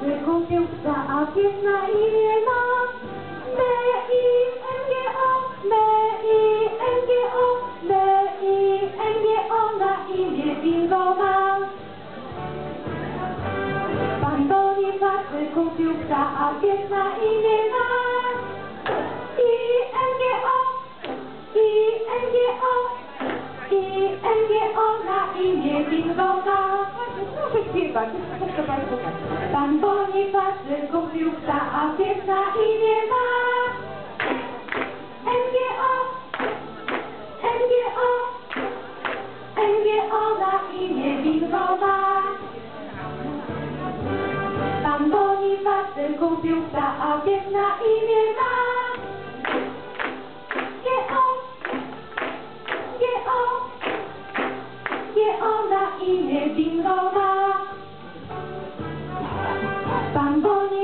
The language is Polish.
Bonifacy kupił psa, a pies na imię ma. M-I-N-G-O, M-I-N-G-O, M-I-N-G-O na imię bingo ma. Pan Bonifacy kupił psa, a pies na imię ma. I-N-G-O, I-N-G-O, I-N-G-O na imię bingo ma. Śpiewać, proszę Państwu. Pan Bonifacy kupił psa, a pies na imię ma. N-G-O, N-G-O, N-G-O na imię bingo ma. Pan Bonifacy kupił psa, a pies na imię ma.